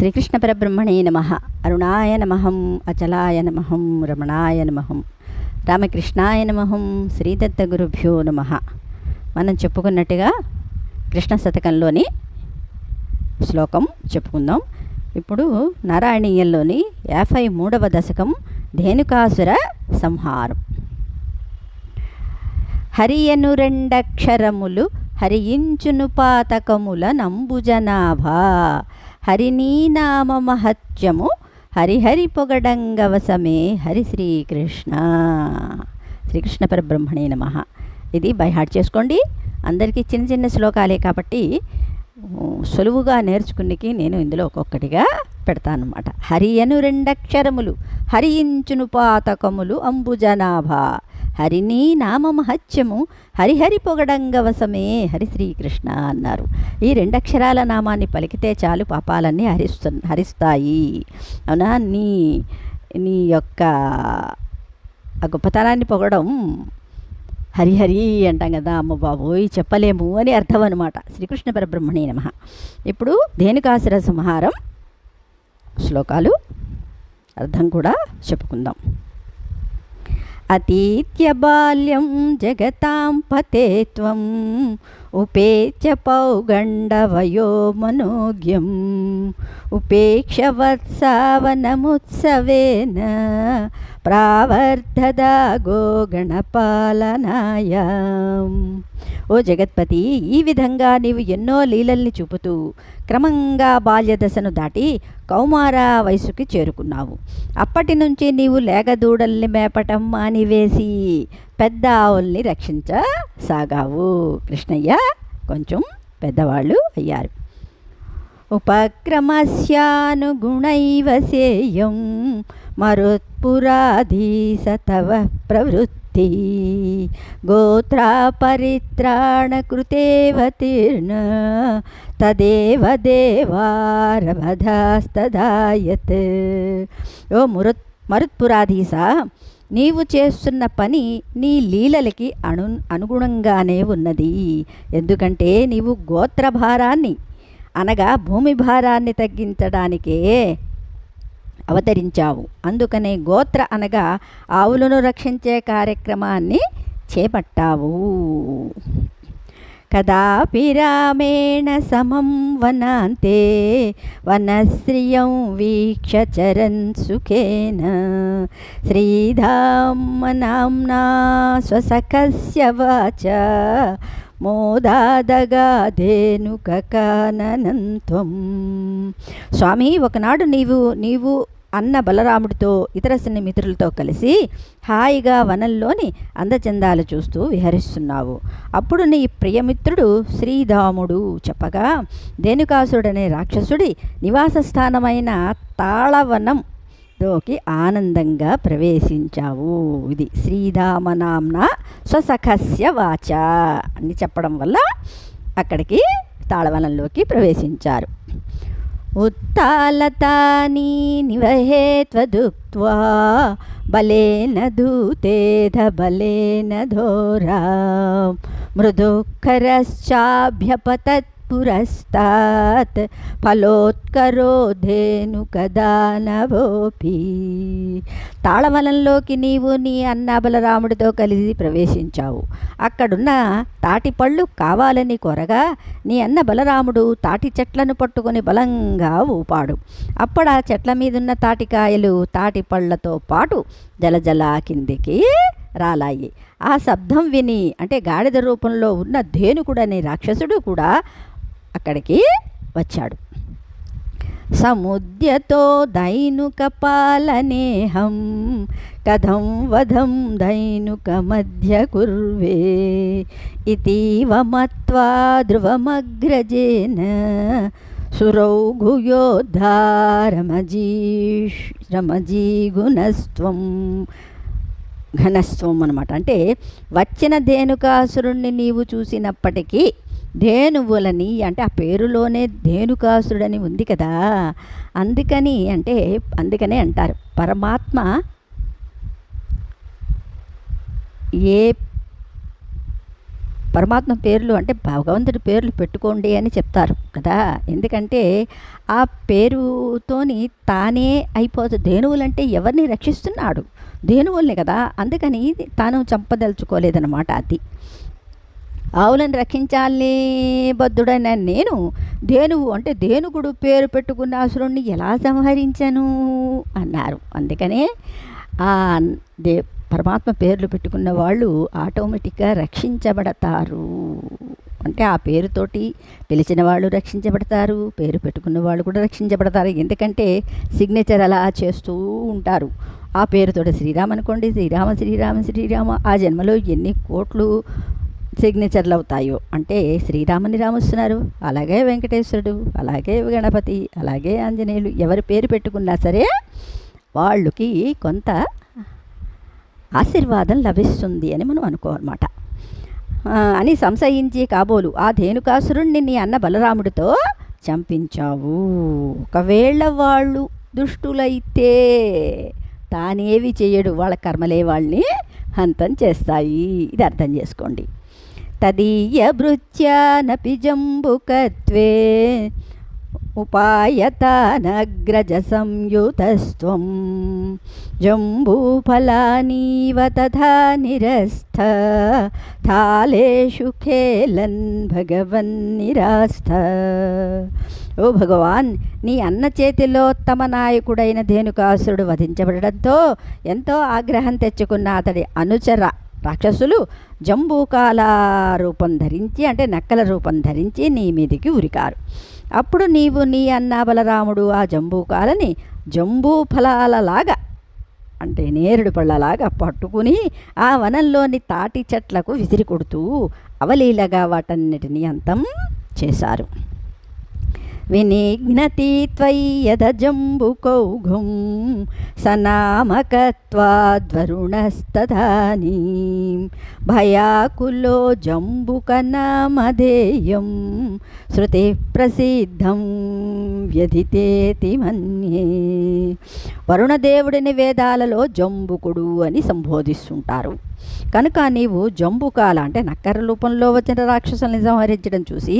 శ్రీకృష్ణ పరబ్రహ్మణే నమ. అరుణాయ నమహం అచలాయ నమహం రమణాయ నమహం రామకృష్ణాయ నమహం శ్రీదత్త గురుభ్యో నమ. మనం చెప్పుకున్నట్టుగా కృష్ణ శతకంలోని శ్లోకం చెప్పుకుందాం. ఇప్పుడు నారాయణీయంలోని యాభై మూడవ దశకం ధేనుకాసుర సంహారం. హరియను రెండక్షరములు హరియించును పాతకముల నంబుజనాభా. హరినీ మహత్యము. హరిహరి పొగడంగవసమే హరి శ్రీకృష్ణ. శ్రీకృష్ణ పరబ్రహ్మణే నమ. ఇది బై హార్ట్ చేసుకోండి. అందరికీ చిన్న చిన్న శ్లోకాలే కాబట్టి సులువుగా నేర్చుకునేకి నేను ఇందులో ఒక్కొక్కటిగా పెడతానమాట హరి అను రెండక్షరములు హరించును పాతకములు అంబుజనాభా హరిని నామ మహత్యము హరిహరి పొగడంగవసమే హరి శ్రీకృష్ణ అన్నారు. ఈ రెండక్షరాల నామాన్ని పలికితే చాలు పాపాలన్నీ హరిస్తు హరిస్తాయి. అవునా? నీ నీ యొక్క ఆ గొప్పతనాన్ని పొగడం హరిహరి అంటాం కదా అమ్మ బాబోయ్ చెప్పలేము అని అర్థం అనమాట శ్రీకృష్ణ పరబ్రహ్మణే నమ. ఇప్పుడు ధేనుకాసుర సంహారం. శ్లోకాలు అర్థం కూడా చెప్పుకుందాం. అతీత్య బాల్యం జగతాం పతే త్వం ఉపేత్య పౌగండవయో మనోజ్ఞం ఉపేక్ష వత్సావనముత్సవేన ప్రావర్ధదా గోగణపాలనాయ ఓ జగత్పతి ఈ విధంగా నీవు ఎన్నో లీలల్ని చూపుతూ క్రమంగా బాల్యదశను దాటి కౌమార వయసుకి చేరుకున్నావు. అప్పటి నుంచి నీవు లేగదూడల్ని మేపటం మానివేసి పెద్ద ఆవుల్ని రక్షించసాగావు కృష్ణయ్య. కొంచెం పెద్దవాళ్ళు అయ్యారు. ఉపక్రమస్యానుగుణైవ సేయం మరుత్పురాధీస తవ ప్రవృత్తి. గోత్రా పరిత్రాణకృతేవతీర్ణ తదేవ దేవారభధాస్తదాయత్ ఓ మురుత్ మరుత్పురాధీస నీవు చేస్తున్న పని నీ లీలలకి అను అనుగుణంగానే ఉన్నది. ఎందుకంటే నీవు గోత్ర భారాన్ని అనగా భూమి భారాన్ని తగ్గించడానికే అవతరించావు. అందుకనే గోత్ర అనగా ఆవులను రక్షించే కార్యక్రమాన్ని చేపట్టావు. కదాపి రామేణ సమం వనాంతే వనశ్రియం వీక్ష చరన్ సుఖేన. శ్రీధామనాంనా స్వసఖస్య వాచ మోదాదగాధేనుకకాననంత్వం స్వామి ఒకనాడు నీవు నీవు అన్న బలరాముడితో ఇతర మిత్రులతో కలిసి హాయిగా వనంలోని అందచందాలు చూస్తూ విహరిస్తున్నావు. అప్పుడు నీ ప్రియమిత్రుడు శ్రీధాముడు చెప్పగా ధేనుకాసుడనే రాక్షసుడి నివాస స్థానమైన తాళవనం లోకి ఆనందంగా ప్రవేశించావు. ఇది శ్రీధామనామ్న స్వసఖస్య వాచ అని చెప్పడం వల్ల అక్కడికి తాళవనంలోకి ప్రవేశించారు. उत्तालता निवहेत्वदुक्त्वा न दूतेध बलेन धोरा मृदुखरश्चाभ्यपतत् పురస్తాత్ ఫలోత్కరో ధేను కదానవోపి తాళవలంలోకి నీవు నీ అన్న బలరాముడితో కలిసి ప్రవేశించావు. అక్కడున్న తాటి పళ్ళు కావాలని కొరగా నీ అన్న బలరాముడు తాటి చెట్లను పట్టుకొని బలంగా ఊపాడు. అప్పుడు ఆ చెట్ల మీదున్న తాటికాయలు తాటి పళ్ళతో పాటు జలజల కిందికి రాలాయి. ఆ శబ్దం విని అంటే గాడిద రూపంలో ఉన్న ధేనుకుడనే రాక్షసుడు కూడా అక్కడికి వచ్చాడు. సముద్యతో దైనుక పాలనేహం కథం వధం దైనుక మధ్య కుర్వే ఇతీవ మత్వా ధ్రువమగ్రజేన సురౌఘుయోద్ధారమజీష్ రమజీగుణస్త్వం ఘనస్వం అనమాట అంటే వచ్చిన ధేనుకాసురుణ్ణి నీవు చూసినప్పటికీ ధేనువులని అంటే ఆ పేరులోనే ధేనుకాసురుడని ఉంది కదా. అందుకని అంటే అందుకనే అంటారు. పరమాత్మ ఏ పరమాత్మ పేర్లు అంటే భగవంతుడి పేర్లు పెట్టుకోండి అని చెప్తారు కదా. ఎందుకంటే ఆ పేరుతోని తానే అయిపోతుంది ధేనువులంటే ఎవరిని రక్షిస్తున్నాడు? ధేనువుల్ని కదా. అందుకని తాను చంపదలుచుకోలేదన్నమాట అది. ఆవులను రక్షించాలి బద్ధుడైన నేను. దేనువు అంటే దేనుగుడు పేరు పెట్టుకున్న అసురుణ్ణి ఎలా సంహరించను? అన్నారు. అందుకనే ఆ దే పరమాత్మ పేర్లు పెట్టుకున్న వాళ్ళు ఆటోమేటిక్గా రక్షించబడతారు. అంటే ఆ పేరుతోటి పిలిచిన వాళ్ళు రక్షించబడతారు పేరు పెట్టుకున్న వాళ్ళు కూడా రక్షించబడతారు. ఎందుకంటే సిగ్నేచర్ అలా చేస్తూ ఉంటారు. ఆ పేరుతోటి శ్రీరామ్ అనుకోండి శ్రీరామ శ్రీరామ శ్రీరామ. ఆ జన్మలో ఎన్ని కోట్లు సిగ్నేచర్లు అవుతాయో. అంటే శ్రీరాముని రామొస్తున్నారు అలాగే వెంకటేశ్వరుడు అలాగే గణపతి అలాగే ఆంజనేయులు ఎవరి పేరు పెట్టుకున్నా సరే వాళ్ళకి కొంత ఆశీర్వాదం లభిస్తుంది అని మనం అనుకోనమాట. అని సంశయించి కాబోలు ఆ ధేనుకాసురుణ్ణి నీ అన్న బలరాముడితో చంపించావు. ఒకవేళ వాళ్ళు దుష్టులైతే తానేవి చేయడు వాళ్ళ కర్మలే వాళ్ళని హంతం చేస్తాయి. ఇది అర్థం చేసుకోండి. తదీయభృత్యానపి జంబుకత్వే ఉపాయతానగ్రజ సంయుతస్త్వం జంబూఫలానీవ తథా నిరస్థ. థాలేషు ఖేలన్ భగవన్ నిరాస్థ. ఓ భగవాన్ నీ అన్న చేతిలో తమ నాయకుడైన ధేనుకాసురుడు వధించబడడంతో ఎంతో ఆగ్రహం తెచ్చుకున్న అతడి అనుచర రాక్షసులు జంబూకాల రూపం ధరించి అంటే నక్కల రూపం ధరించి నీ మీదికి ఉరికారు. అప్పుడు నీవు నీ అన్న బలరాముడు ఆ జంబూకాలని జంబూ ఫలాలలాగా అంటే నేరుడు పళ్ళలాగా పట్టుకుని ఆ వనంలోని తాటి చెట్లకు విసిరి కొడుతూ అవలీలగా వాటన్నిటిని అంతం చేశారు. వినిఘ్నతి త్వయ్యదజంబుకౌఘుం సనామకత్వాద్వరుణస్తదానీ భయాకులో జంబుకనామధేయం శృతి ప్రసిద్ధం వ్యధితేతి మన్యే వరుణదేవుడిని వేదాలలో జంబుకుడు అని సంబోధిస్తుంటారు. కనుక నీవు జంబుకాల అంటే నక్కర రూపంలో వచ్చిన రాక్షసుల్ని సంహరించడం చూసి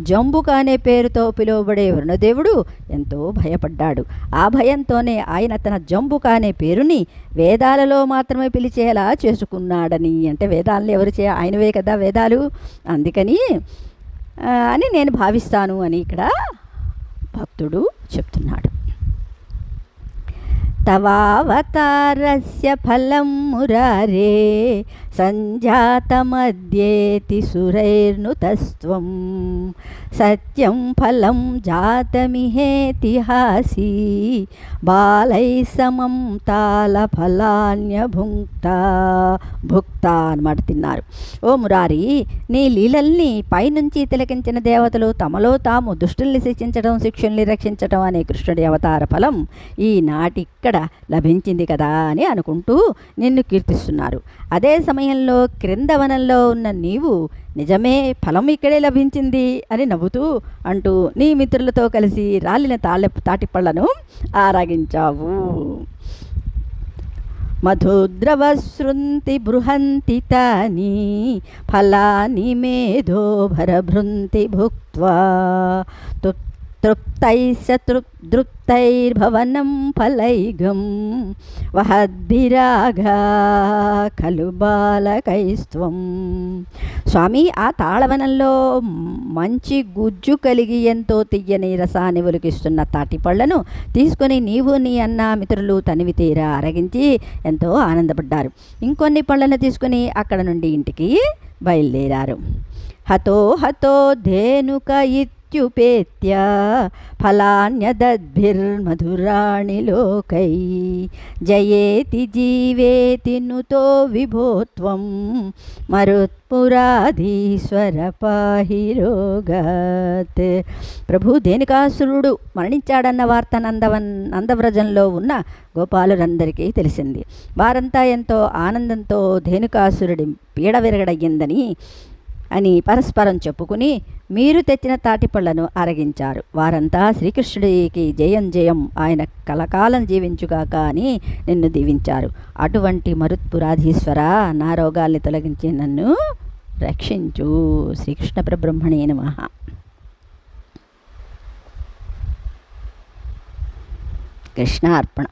జంబుక అనే పేరుతో పిలువబడే వరుణదేవుడు ఎంతో భయపడ్డాడు. ఆ భయంతోనే ఆయన తన జంబుక అనే పేరుని వేదాలలో మాత్రమే పిలిచేలా చేసుకున్నాడని. అంటే వేదాలను ఎవరు చే ఆయనవే కదా వేదాలు. అందుకని అని నేను భావిస్తాను అని ఇక్కడ భక్తుడు చెప్తున్నాడు. తవావతారస్య ఫలం మురారే సంజాతమద్యేతి సురైర్నుతస్త్వం సత్యం ఫలం జాతమిహేతిహాసి బాలై సమం తాళ ఫలాన్యభుక్త భుక్త అనమాట తిన్నారు. ఓ మురారి నీ లీలల్ని పైనుంచి తిలకించిన దేవతలు తమలో తాము దుష్టుల్ని శిక్షించడం శిక్షుల్ని రక్షించడం అనే కృష్ణుడి అవతార ఫలం ఈనాటిక్కడ లభించింది కదా అని అనుకుంటూ నిన్ను కీర్తిస్తున్నారు. అదే సమయం సమయంలో క్రింద వనంలో ఉన్న నీవు నిజమే ఫలం ఇక్కడే లభించింది అని నవ్వుతూ అంటూ నీ మిత్రులతో కలిసి రాలిన తాళ తాటిపళ్ళను ఆరాగించావు. మధుద్రవశృంతి బృహంతి తాని ఫలాని మేధో భరభృంతి భుక్త్వా తృప్ ఫలైగం వహద్భిరాఘ ఖలు బాలకైస్త్వం స్వామి ఆ తాళవనంలో మంచి గుజ్జు కలిగి ఎంతో తియ్యని రసాన్ని ఒలికిస్తున్న తాటిపళ్ళను తీసుకొని నీవు నీ అన్న మిత్రులు తనివి తీరా అరగించి ఎంతో ఆనందపడ్డారు. ఇంకొన్ని పళ్ళను తీసుకుని అక్కడ నుండి ఇంటికి బయలుదేరారు. హతో హతో ధేనుక ఇత్యుపేత్య ఫలాన్యదద్భిర్మధురాణి లోకై. జయేతి జీవేతి నుతో విభోత్వం మరుత్పురాధీశ్వర పాహి రోగాత్. ప్రభు దేనికాసురుడు మరణించాడన్న వార్త నందవన్ నందవ్రజంలో ఉన్న గోపాలురందరికీ తెలిసింది. వారంతా ఎంతో ఆనందంతో ధేనుకాసురుడి పీడ విరగడయ్యిందని అని పరస్పరం చెప్పుకుని మీరు తెచ్చిన తాటిపళ్ళను అరగించారు. వారంతా శ్రీకృష్ణుడికి జయం జయం ఆయన కలకాలం జీవించుగాక అని నిన్ను దీవించారు. అటువంటి మరుత్పురాధీశ్వర నా రోగాల్ని తొలగించి నన్ను రక్షించు. శ్రీకృష్ణ పరబ్రహ్మణే నమ. కృష్ణార్పణ.